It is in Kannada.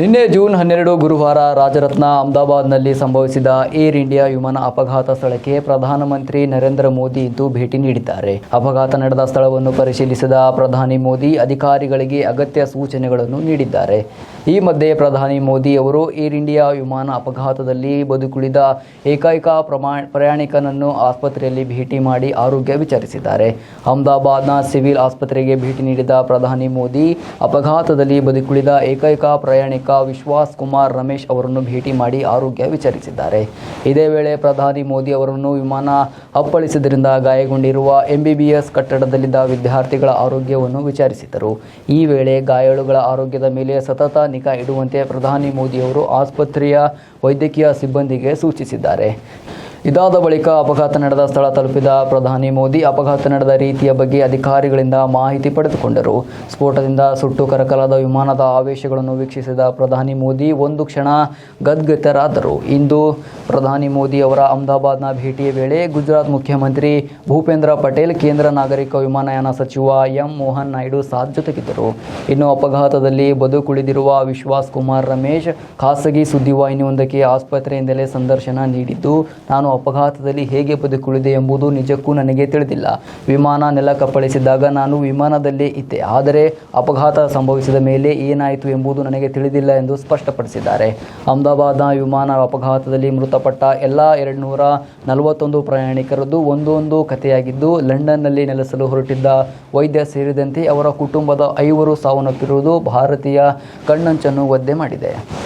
ನಿನ್ನೆ ಜೂನ್ ಹನ್ನೆರಡು ಗುರುವಾರ ರಾಜರತ್ನ ಅಹಮದಾಬಾದ್ನಲ್ಲಿ ಸಂಭವಿಸಿದ ಏರ್ ಇಂಡಿಯಾ ವಿಮಾನ ಅಪಘಾತ ಸ್ಥಳಕ್ಕೆ ಪ್ರಧಾನಮಂತ್ರಿ ನರೇಂದ್ರ ಮೋದಿ ಇಂದು ಭೇಟಿ ನೀಡಿದ್ದಾರೆ. ಅಪಘಾತ ನಡೆದ ಸ್ಥಳವನ್ನು ಪರಿಶೀಲಿಸಿದ ಪ್ರಧಾನಿ ಮೋದಿ ಅಧಿಕಾರಿಗಳಿಗೆ ಅಗತ್ಯ ಸೂಚನೆಗಳನ್ನು ನೀಡಿದ್ದಾರೆ. ಈ ಮಧ್ಯೆ ಪ್ರಧಾನಿ ಮೋದಿ ಅವರು ಏರ್ ಇಂಡಿಯಾ ವಿಮಾನ ಅಪಘಾತದಲ್ಲಿ ಬದುಕುಳಿದ ಏಕೈಕ ಪ್ರಮಾಣ ಪ್ರಯಾಣಿಕನನ್ನು ಆಸ್ಪತ್ರೆಯಲ್ಲಿ ಭೇಟಿ ಮಾಡಿ ಆರೋಗ್ಯ ವಿಚಾರಿಸಿದ್ದಾರೆ. ಅಹಮದಾಬಾದ್ನ ಸಿವಿಲ್ ಆಸ್ಪತ್ರೆಗೆ ಭೇಟಿ ನೀಡಿದ ಪ್ರಧಾನಿ ಮೋದಿ, ಅಪಘಾತದಲ್ಲಿ ಬದುಕುಳಿದ ಏಕೈಕ ಪ್ರಯಾಣಿಕ ವಿಶ್ವಾಸ್ ಕುಮಾರ್ ರಮೇಶ್ ಅವರನ್ನು ಭೇಟಿ ಮಾಡಿ ಆರೋಗ್ಯ ವಿಚಾರಿಸಿದ್ದಾರೆ. ಇದೇ ವೇಳೆ ಪ್ರಧಾನಿ ಮೋದಿ ಅವರನ್ನು ವಿಮಾನ ಅಪ್ಪಳಿಸಿದ್ರಿಂದ ಗಾಯಗೊಂಡಿರುವ ಎಂಬಿಬಿಎಸ್ ಕಟ್ಟಡದಲ್ಲಿದ್ದ ವಿದ್ಯಾರ್ಥಿಗಳ ಆರೋಗ್ಯವನ್ನು ವಿಚಾರಿಸಿದರು. ಈ ವೇಳೆ ಗಾಯಾಳುಗಳ ಆರೋಗ್ಯದ ಮೇಲೆ ಸತತ ನಿಗಾ ಇಡುವಂತೆ ಪ್ರಧಾನಿ ಮೋದಿಯವರು ಆಸ್ಪತ್ರೆಯ ವೈದ್ಯಕೀಯ ಸಿಬ್ಬಂದಿಗೆ ಸೂಚಿಸಿದ್ದಾರೆ. ಇದಾದ ಬಳಿಕ ಅಪಘಾತ ನಡೆದ ಸ್ಥಳ ತಲುಪಿದ ಪ್ರಧಾನಿ ಮೋದಿ ಅಪಘಾತ ನಡೆದ ರೀತಿಯ ಬಗ್ಗೆ ಅಧಿಕಾರಿಗಳಿಂದ ಮಾಹಿತಿ ಪಡೆದುಕೊಂಡರು. ಸ್ಫೋಟದಿಂದ ಸುಟ್ಟು ಕರಕಲಾದ ವಿಮಾನದ ಆವೇಶಗಳನ್ನು ವೀಕ್ಷಿಸಿದ ಪ್ರಧಾನಿ ಮೋದಿ ಒಂದು ಕ್ಷಣ ಗದ್ಗತರಾದರು. ಇಂದು ಪ್ರಧಾನಿ ಮೋದಿ ಅವರ ಅಹಮದಾಬಾದ್ನ ಭೇಟಿಯ ವೇಳೆ ಗುಜರಾತ್ ಮುಖ್ಯಮಂತ್ರಿ ಭೂಪೇಂದ್ರ ಪಟೇಲ್, ಕೇಂದ್ರ ನಾಗರಿಕ ವಿಮಾನಯಾನ ಸಚಿವ ಎಂ ಮೋಹನ್ ನಾಯ್ಡು ಸಾಥ್ ಜೊತೆಗಿದ್ದರು ಇನ್ನು ಅಪಘಾತದಲ್ಲಿ ಬದುಕುಳಿದಿರುವ ವಿಶ್ವಾಸ್ ಕುಮಾರ್ ರಮೇಶ್ ಖಾಸಗಿ ಸುದ್ದಿವಾಹಿನಿಯೊಂದಕ್ಕೆ ಆಸ್ಪತ್ರೆಯಿಂದಲೇ ಸಂದರ್ಶನ ನೀಡಿದ್ದು, ನಾನು ಅಪಘಾತದಲ್ಲಿ ಹೇಗೆ ಬದುಕುಳಿದೆ ಎಂಬುದು ನಿಜಕ್ಕೂ ನನಗೆ ತಿಳಿದಿಲ್ಲ. ವಿಮಾನ ನೆಲ ಕಪ್ಪಳಿಸಿದಾಗ ನಾನು ವಿಮಾನದಲ್ಲೇ ಇದ್ದೆ. ಆದರೆ ಅಪಘಾತ ಸಂಭವಿಸಿದ ಮೇಲೆ ಏನಾಯಿತು ಎಂಬುದು ನನಗೆ ತಿಳಿದಿಲ್ಲ ಎಂದು ಸ್ಪಷ್ಟಪಡಿಸಿದ್ದಾರೆ. ಅಹಮದಾಬಾದ್ನ ವಿಮಾನ ಅಪಘಾತದಲ್ಲಿ ಮೃತಪಟ್ಟ ಎಲ್ಲ ಎರಡು ನೂರ ನಲವತ್ತೊಂದು ಪ್ರಯಾಣಿಕರದ್ದು ಒಂದೊಂದು ಕಥೆಯಾಗಿದ್ದು, ಲಂಡನ್ನಲ್ಲಿ ನೆಲೆಸಲು ಹೊರಟಿದ್ದ ವೈದ್ಯ ಸೇರಿದಂತೆ ಅವರ ಕುಟುಂಬದ ಐವರು ಸಾವನ್ನಪ್ಪಿರುವುದು ಭಾರತೀಯ ಕಣ್ಣಂಚನ್ನು ಒದ್ದೆ ಮಾಡಿದೆ.